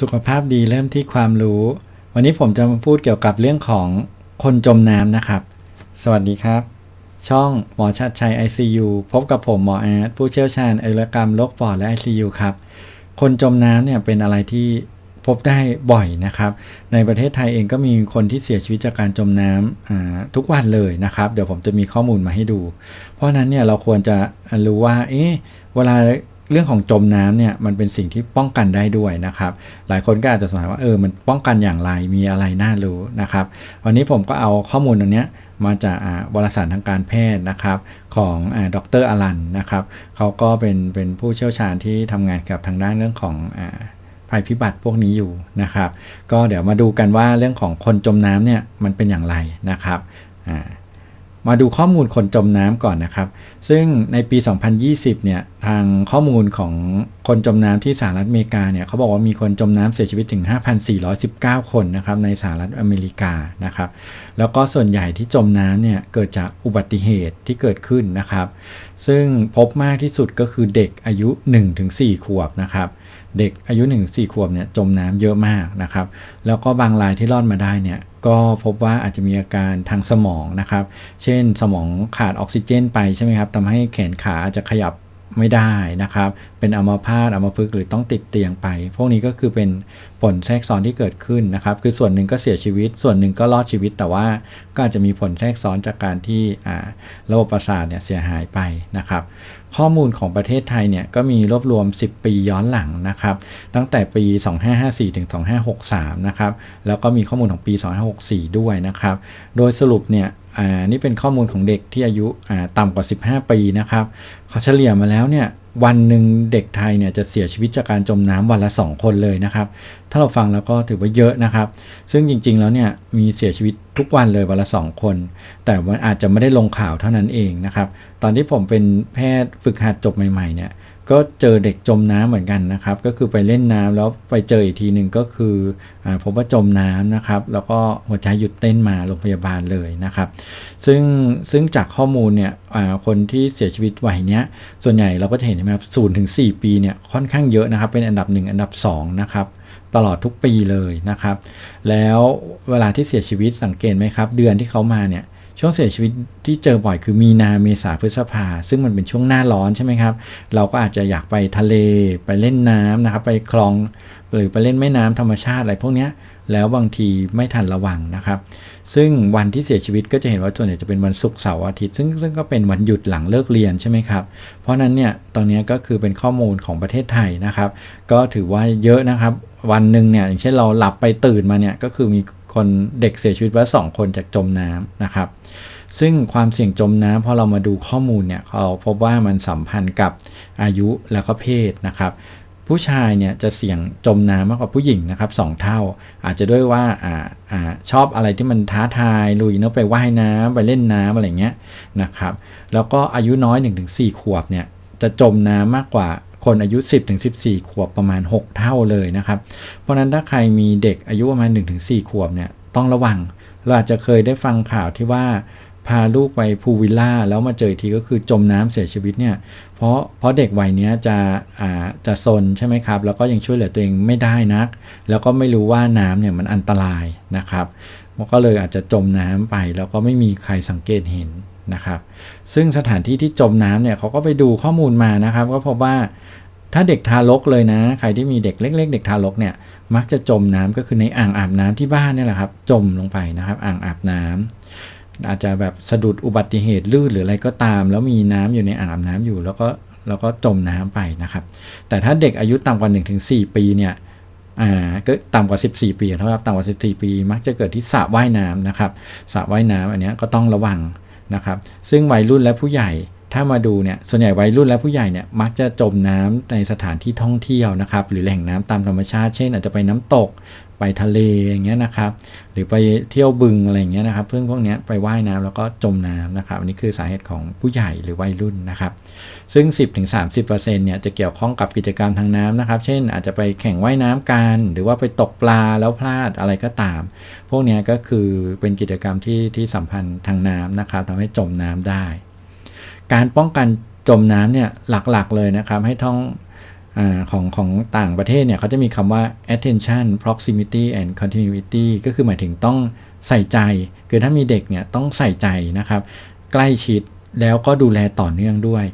สุขภาพดีเริ่มที่ความรู้ วันนี้ผมจะมาพูดเกี่ยวกับเรื่องของคนจมน้ำนะครับ สวัสดีครับ ช่องหมอชัดชัย ICU พบกับผมหมอแอดผู้เชี่ยวชาญอายุรกรรมโรคปอดและ ICU ครับ คนจมน้ำเนี่ยเป็นอะไรที่พบได้บ่อยนะครับ ในประเทศไทยเองก็มีคนที่เสียชีวิตจากการจมน้ำทุกวันเลยนะครับ เดี๋ยวผมจะมีข้อมูลมาให้ดู เพราะฉะนั้นเนี่ยเราควรจะรู้ว่า เอ๊ะ เวลา เรื่องของจมน้ำเนี่ยมันเป็นสิ่งที่ป้องกันได้ด้วยนะครับ หลายคนก็อาจจะสงสัยว่าเออมันป้องกันอย่างไรมีอะไรน่ารู้นะครับ วันนี้ผมก็เอาข้อมูลตรงเนี้ยมาจากอ่าวารสารทางการแพทย์นะครับของอดรอลันนะครับเขาก็เป็นเป็นผู้เชี่ยวชาญที่ทำงานกับทางด้านเรื่องของอภัยพิบัติพวกนี้อยู่นะครับ ก็เดี๋ยวมาดูกันว่าเรื่องของคนจมน้ำเนี่ยมันเป็นอย่างไรนะครับอ่า มาดูข้อมูลคนจมน้ำก่อนนะครับ ซึ่งในปี 2020 เนี่ย ทางข้อมูลของคนจมน้ำที่สหรัฐอเมริกาเนี่ยเขาบอกว่ามีคนจมน้ำเสียชีวิตถึง 5,419 คนนะครับในสหรัฐอเมริกานะครับ แล้วก็ส่วนใหญ่ที่จมน้ำเนี่ยเกิดจากอุบัติเหตุที่เกิดขึ้นนะครับ ซึ่งพบมากที่สุดก็คือเด็กอายุ 1-4 ขวบนะครับ เด็กอายุ1-4ขวบเนี่ยจมน้ำเยอะมากนะครับ แล้วก็บางรายที่รอดมาได้เนี่ยก็พบว่าอาจจะมีอาการทางสมองนะครับ เช่นสมองขาดออกซิเจนไปใช่ไหมครับทำให้แขนขาอาจจะขยับไม่ได้นะครับ เป็นอัมพาตอัมพฤกษ์หรือต้องติดเตียงไป พวกนี้ก็คือเป็นผลแทรกซ้อนที่เกิดขึ้นนะครับ คือส่วนหนึ่งก็เสียชีวิต ส่วนหนึ่งก็รอดชีวิต แต่ว่าก็อาจจะมีผลแทรกซ้อนจากการที่ระบบประสาทเนี่ยเสียหายไปนะครับ ข้อมูลของประเทศไทยเนี่ยก็มีรวบรวม 10 ปีย้อนหลังนะครับ ตั้งแต่ปี 2554 ถึง 2563 นะครับ แล้วก็มีข้อมูลของปี 2564 ด้วยนะครับ โดยสรุปเนี่ยนี่เป็นข้อมูลของเด็กที่อายุต่ำกว่า 15 ปีนะครับเขาเฉลี่ยมาแล้วเนี่ย วันหนึ่งเด็กไทยเนี่ยจะเสียชีวิตจากการจมน้ำวันละ 2 คนเลยนะครับ ถ้าเราฟังแล้วก็ถือว่าเยอะนะครับ ซึ่งจริงๆแล้วเนี่ยมีเสียชีวิตทุกวันเลยวันละ 2 คน แต่มันอาจจะไม่ได้ลงข่าวเท่านั้นเองนะครับ ตอนที่ผมเป็นแพทย์ฝึกหัดจบใหม่ๆเนี่ย ก็เจอเด็กจมน้ำเหมือนกันนะครับ ก็คือไปเล่นน้ำแล้วไปเจออีกทีหนึ่งก็คืออพบว่าจมน้ำนะครับ แล้วก็หัวใจหยุดเต้นมาโรงพยาบาลเลยนะครับ ซึ่งซึ่งจากข้อมูลเนี่ยคนที่เสียชีวิตวัยเนี้ยส่วนใหญ่เราก็จะเห็นนะครับศูนย์ถึงสี่ปีเนี่ยค่อนข้างเยอะนะครับ เป็นอันดับ 1 อันดับ 2 นะครับตลอดทุกปีเลยนะครับ แล้วเวลาที่เสียชีวิตสังเกตไหมครับ เดือนที่เขามาเนี่ย ช่วงเสียชีวิตที่เจอบ่อยคือมีนาเมษาพฤษภา ซึ่งมันเป็นช่วงหน้าร้อนใช่ไหมครับ เราก็อาจจะอยากไปทะเลไปเล่นน้ำนะครับ ไปคลองหรือไปเล่นแม่น้ำธรรมชาติอะไรพวกนี้แล้วบางทีไม่ทันระวังนะครับ ซึ่งวันที่เสียชีวิตก็จะเห็นว่าส่วนใหญ่จะเป็นวันศุกร์เสาร์อาทิตย์ซึ่งซึ่งก็เป็นวันหยุดหลังเลิกเรียนใช่ไหมครับ เพราะนั้นเนี่ยตอนนี้ก็คือเป็นข้อมูลของประเทศไทยนะครับ ก็ถือว่าเยอะนะครับ วันหนึ่งเนี่ยอย่างเช่นเราหลับไปตื่นมาเนี่ยก็คือมี คนเด็กเสียชีวิตไว้สองคนจากจมน้ำนะครับ ซึ่งความเสี่ยงจมน้ำพอเรามาดูข้อมูลเนี่ยเขาพบว่ามันสัมพันธ์กับอายุแล้วก็เพศนะครับผู้ชายเนี่ยจะเสี่ยงจมน้ำมากกว่าผู้หญิงนะครับสองเท่า อาจจะด้วยว่าอ่าอ่าชอบอะไรที่มันท้าทายลุยเนาะไปว่ายน้ำไปเล่นน้ำอะไรเงี้ยนะครับ แล้วก็อายุน้อย 1-4 ขวบเนี่ยจะจมน้ำมากกว่า คนอายุ 10-14 ขวบประมาณ 6 เท่าเลยนะครับ เพราะนั้นถ้าใครมีเด็กอายุประมาณ 1-4 ขวบเนี่ยต้องระวัง เราอาจจะเคยได้ฟังข่าวที่ว่าพาลูกไปพูวิลล่า แล้วมาเจอทีก็คือจมน้ำเสียชีวิตเนี่ยเพราะเพราะเด็กวัยนี้จะอ่าจะซนใช่ไหมครับ แล้วก็ยังช่วยเหลือตัวเองไม่ได้นัก แล้วก็ไม่รู้ว่าน้ำเนี่ยมันอันตรายนะครับมันก็เลยอาจจะจมน้ำไปแล้วก็ไม่มีใครสังเกตเห็น นะครับ ซึ่งสถานที่ที่จมน้ำเนี่ยเขาก็ไปดูข้อมูลมานะครับ ก็พบว่าถ้าเด็กทารกเลยนะ ใครที่มีเด็กเล็ก ๆ เด็กทารกเนี่ยมักจะจมน้ำก็คือในอ่างอาบน้ำที่บ้านนี่แหละครับ จมลงไปนะครับ อ่างอาบน้ำอาจจะแบบสะดุดอุบัติเหตุลื่นหรืออะไรก็ตาม แล้วมีน้ำอยู่ในอ่างอาบน้ำอยู่ แล้วก็แล้วก็จมน้ำไปนะครับ แต่ถ้าเด็กอายุต่ำกว่า 1-4 ปีเนี่ยอ่าก็ต่ำกว่า 14 ปีนะครับต่ำกว่า 14 ปี มักจะเกิดที่สระว่ายน้ำนะครับสระว่ายน้ำอันนี้ก็ต้องระวัง นะครับ ซึ่งวัยรุ่นและผู้ใหญ่ถ้ามาดูเนี่ย ส่วนใหญ่วัยรุ่นและผู้ใหญ่เนี่ยมักจะจมน้ำในสถานที่ท่องเที่ยวนะครับ หรือแหล่งน้ำตามธรรมชาติ เช่นอาจจะไปน้ำตก ไปทะเลอย่างเงี้ยนะครับ หรือไปเที่ยวบึงอะไรอย่างเงี้ยนะครับเพื่อนพวกเนี้ยไปว่ายน้ำแล้วก็จมน้ำนะครับอันนี้คือสาเหตุของผู้ใหญ่หรือวัยรุ่นนะครับ ซึ่ง 10-30%เนี่ยจะเกี่ยวข้องกับกิจกรรมทางน้ำนะครับ เช่นอาจจะไปแข่งว่ายน้ำกัน หรือว่าไปตกปลาแล้วพลาดอะไรก็ตาม พวกนี้ก็คือเป็นกิจกรรมที่ที่สัมพันธ์ทางน้ำนะครับทำให้จมน้ำได้ การป้องกันจมน้ำเนี่ยหลักๆเลยนะครับให้ต้อง ของของต่างประเทศเนี่ยเขาจะมีคำว่า attention proximity and continuity ก็คือหมายถึงต้องใส่ใจ คือถ้ามีเด็กเนี่ยต้องใส่ใจนะครับ ใกล้ชิดแล้วก็ดูแลต่อเนื่องด้วย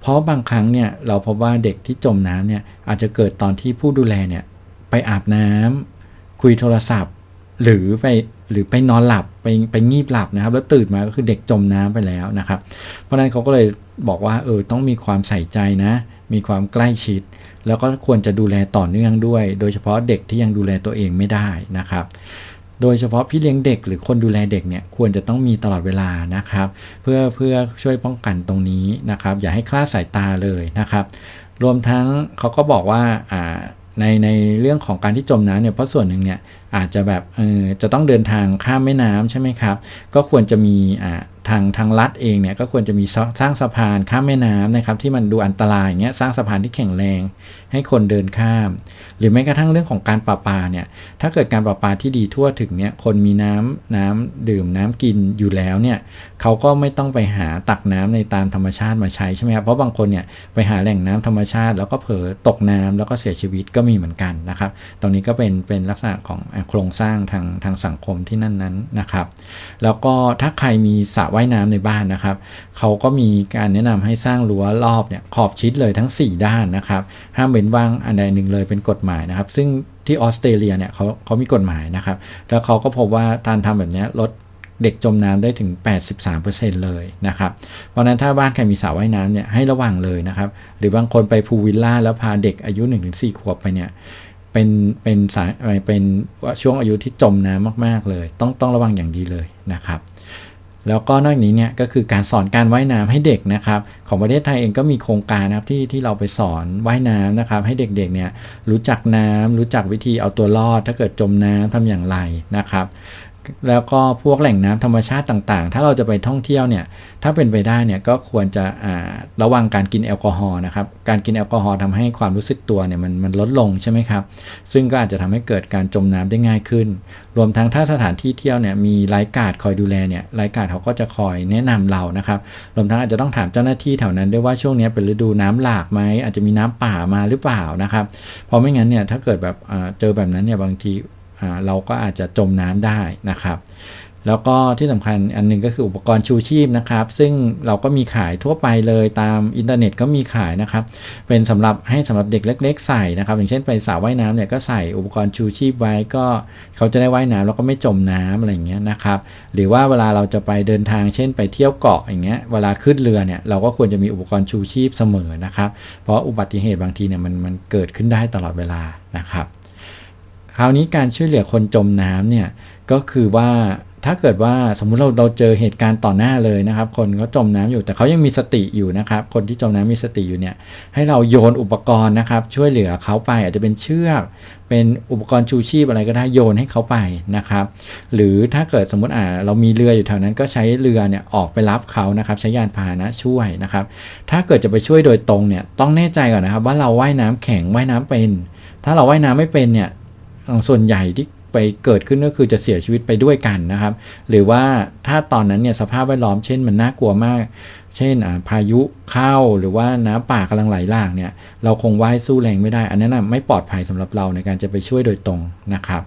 เพราะบางครั้งเนี่ยเราพบว่าเด็กที่จมน้ำเนี่ยอาจจะเกิดตอนที่ผู้ดูแลเนี่ยไปอาบน้ำคุยโทรศัพท์ หรือไปหรือไปนอนหลับไปไปงีบหลับนะครับ แล้วตื่นมาก็คือเด็กจมน้ำไปแล้วนะครับ เพราะฉะนั้นเขาก็เลยบอกว่าเออต้องมีความใส่ใจนะ มีความใกล้ชิด แล้วก็ควรจะดูแลต่อเนื่องด้วย โดยเฉพาะเด็กที่ยังดูแลตัวเองไม่ได้นะครับ โดยเฉพาะพี่เลี้ยงเด็กหรือคนดูแลเด็กเนี่ยควรจะต้องมีตลอดเวลานะครับ เพื่อเพื่อช่วยป้องกันตรงนี้นะครับ อย่าให้คลาดสายตาเลยนะครับ รวมทั้งเขาก็บอกว่าอ่าในในเรื่องของการที่จมน้ำเนี่ยเพราะส่วนหนึ่งเนี่ยอาจจะแบบเออจะต้องเดินทางข้ามแม่น้ำใช่ไหมครับ ก็ควรจะมีอ่า ทางทางรัฐเองเนี่ยก็ควรจะมีสร้างสะพานข้ามแม่น้ำนะครับที่มันดูอันตรายอย่างเงี้ยสร้างสะพานที่แข็งแรง ให้คนเดินข้าม หรือแม้กระทั่งเรื่องของการประปาเนี่ยถ้าเกิดการประปาที่ดีทั่วถึงเนี่ยคนมีน้ำน้ำดื่มน้ำกินอยู่แล้วเนี่ยเขาก็ไม่ต้องไปหาตักน้ำในตามธรรมชาติมาใช้ใช่ไหมครับเพราะบางคนเนี่ยไปหาแหล่งน้ำธรรมชาติ แล้วก็เผลอตกน้ำแล้วก็เสียชีวิตก็มีเหมือนกันนะครับตรงนี้ก็เป็นเป็นลักษณะของโครงสร้างทางทางสังคมที่นั่นนั้นนะครับ แล้วก็ถ้าใครมีสระวายน้ำในบ้านนะครับเขาก็มีการแนะนำให้สร้างรั้วรอบเนี่ยขอบชิดเลยทั้ง 4 ด้านนะครับ ห้ามเว้นว่างอันใดหนึ่งเลยเป็นกฎหมายนะครับ ซึ่งที่ออสเตรเลียเนี่ยเขาเขามีกฎหมายนะครับ แล้วเขาก็พบว่าการทำแบบนี้ลดเด็กจมน้ำได้ถึง 83%เลยนะครับ เพราะนั้นถ้าบ้านใครมีสระว่ายน้ำเนี่ยให้ระวังเลยนะครับ หรือบางคนไปพูลวิลล่าแล้วพาเด็กอายุ 1-4 ขวบไปเนี่ยเป็นเป็นสายเป็นช่วงอายุที่จมน้ำมาก ๆ เลย ต้องต้องระวังอย่างดีเลยนะครับ แล้วก็นอกนี้เนี่ยก็คือการสอนการว่ายน้ำให้เด็กนะครับของประเทศไทยเองก็มีโครงการนะครับที่ที่เราไปสอนว่ายน้ำนะครับให้เด็กๆเนี่ยรู้จักน้ำรู้จักวิธีเอาตัวรอด ถ้าเกิดจมน้ำทำอย่างไรนะครับ แล้วก็พวกแหล่งน้ำธรรมชาติต่างๆ ถ้าเราจะไปท่องเที่ยวเนี่ย ถ้าเป็นไปได้เนี่ยก็ควรจะระวังการกินแอลกอฮอล์นะครับ การกินแอลกอฮอล์ทำให้ความรู้สึกตัวเนี่ยมันมันลดลงใช่ไหมครับ ซึ่งก็อาจจะทำให้เกิดการจมน้ำได้ง่ายขึ้น รวมทั้งถ้าสถานที่เที่ยวเนี่ยมีไลฟ์การ์ดคอยดูแลเนี่ยไลฟ์การ์ดเขาก็จะคอยแนะนำเรานะครับ รวมทั้งอาจจะต้องถามเจ้าหน้าที่แถวนั้นด้วยว่าช่วงนี้เป็นฤดูน้ำหลากไหมอาจจะมีน้ำป่ามาหรือเปล่านะครับ เพราะไม่งั้นเนี่ยถ้าเกิดแบบเจอแบบนั้นเนี่ยบางที เราก็อาจจะจมน้ำได้นะครับ แล้วก็ที่สำคัญอันนึงก็คืออุปกรณ์ชูชีพนะครับ ซึ่งเราก็มีขายทั่วไปเลยตามอินเทอร์เน็ตก็มีขายนะครับ เป็นสำหรับให้สำหรับเด็กเล็ก ๆ ใส่นะครับ อย่างเช่นไปสระว่ายน้ำเนี่ยก็ใส่อุปกรณ์ชูชีพไว้ก็เขาจะได้ว่ายน้ำแล้วก็ไม่จมน้ำอะไรอย่างเงี้ยนะครับ หรือว่าเวลาเราจะไปเดินทางเช่นไปเที่ยวเกาะอย่างเงี้ยเวลาขึ้นเรือเนี่ยเราก็ควรจะมีอุปกรณ์ชูชีพเสมอนะครับ เพราะอุบัติเหตุบางทีเนี่ยมันมันเกิดขึ้นได้ตลอดเวลานะครับ คราวนี้การช่วยเหลือคนจมน้ำเนี่ยก็คือว่าถ้าเกิดว่าสมมุติเราเราเจอเหตุการณ์ต่อหน้าเลยนะครับ คนเขาจมน้ำอยู่แต่เขายังมีสติอยู่นะครับ คนที่จมน้ำมีสติอยู่เนี่ย ให้เราโยนอุปกรณ์นะครับ ช่วยเหลือเขาไป อาจจะเป็นเชือก เป็นอุปกรณ์ชูชีพอะไรก็ได้โยนให้เขาไปนะครับ หรือถ้าเกิดสมมติอ่าเรามีเรืออยู่แถวนั้นก็ใช้เรือเนี่ยออกไปรับเขานะครับ ใช้ยานพาหนะช่วยนะครับ ถ้าเกิดจะไปช่วยโดยตรงเนี่ยต้องแน่ใจก่อนนะครับ ว่าเราว่ายน้ำแข็งว่ายน้ำเป็น ถ้าเราว่ายน้ำไม่เป็นเนี่ย ส่วนใหญ่ที่ไปเกิดขึ้นก็คือจะเสียชีวิตไปด้วยกันนะครับ หรือว่าถ้าตอนนั้นเนี่ยสภาพแวดล้อมเช่นมันน่ากลัวมาก เช่นพายุเข้าหรือว่าน้ำป่ากำลังไหลหลากเนี่ยเราคงว่ายสู้แรงไม่ได้ อันนั้นนะไม่ปลอดภัยสำหรับเราในการจะไปช่วยโดยตรงนะครับ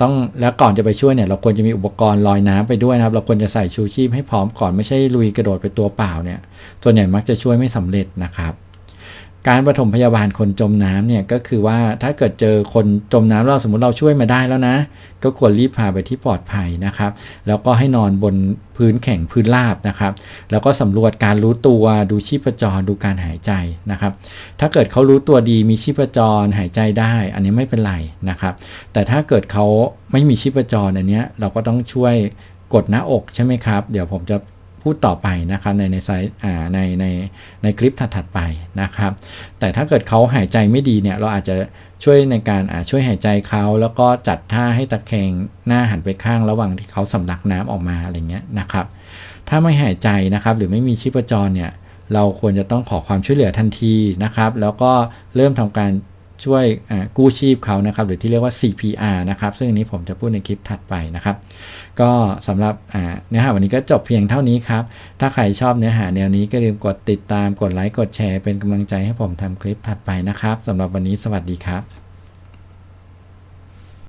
ต้องแล้วก่อนจะไปช่วยเนี่ยเราควรจะมีอุปกรณ์ลอยน้ำไปด้วยนะครับ เราควรจะใส่ชูชีพให้พร้อมก่อนไม่ใช่ลุยกระโดดไปตัวเปล่าเนี่ยส่วนใหญ่มักจะช่วยไม่สำเร็จนะครับ การปฐมพยาบาลคนจมน้ำเนี่ยก็คือว่าถ้าเกิดเจอคนจมน้ำเราสมมติเราช่วยมาได้แล้วนะ ก็ควรรีบพาไปที่ปลอดภัยนะครับ แล้วก็ให้นอนบนพื้นแข็งพื้นราบนะครับ แล้วก็สำรวจการรู้ตัวดูชีพจรดูการหายใจนะครับ ถ้าเกิดเขารู้ตัวดีมีชีพจรหายใจได้ อันนี้ไม่เป็นไรนะครับ แต่ถ้าเกิดเขาไม่มีชีพจรอันนี้เราก็ต้องช่วยกดหน้าอกใช่ไหมครับ เดี๋ยวผมจะ พูดต่อไปนะครับในในไซต์ในในในคลิปถัดๆไปนะครับ แต่ถ้าเกิดเขาหายใจไม่ดีเนี่ยเราอาจจะช่วยในการช่วยหายใจเขาแล้วก็จัดท่าให้ตะแคงหน้าหันไปข้างระหว่างที่เขาสำลักน้ำออกมาอะไรเงี้ยนะครับ ถ้าไม่หายใจนะครับหรือไม่มีชีพจรเนี่ยเราควรจะต้องขอความช่วยเหลือทันทีนะครับ แล้วก็เริ่มทำการ ช่วยกู้ชีพเขานะครับ หรือที่เรียกว่า CPR นะครับ ซึ่งอันนี้ผมจะพูดในคลิปถัดไปนะครับ ก็สำหรับเนื้อหาวันนี้ก็จบเพียงเท่านี้ครับ ถ้าใครชอบเนื้อหาแนวนี้ก็อย่าลืมกดติดตามกดไลค์กดแชร์เป็นกำลังใจให้ผมทำคลิปถัดไปนะครับสำหรับวันนี้สวัสดีครับ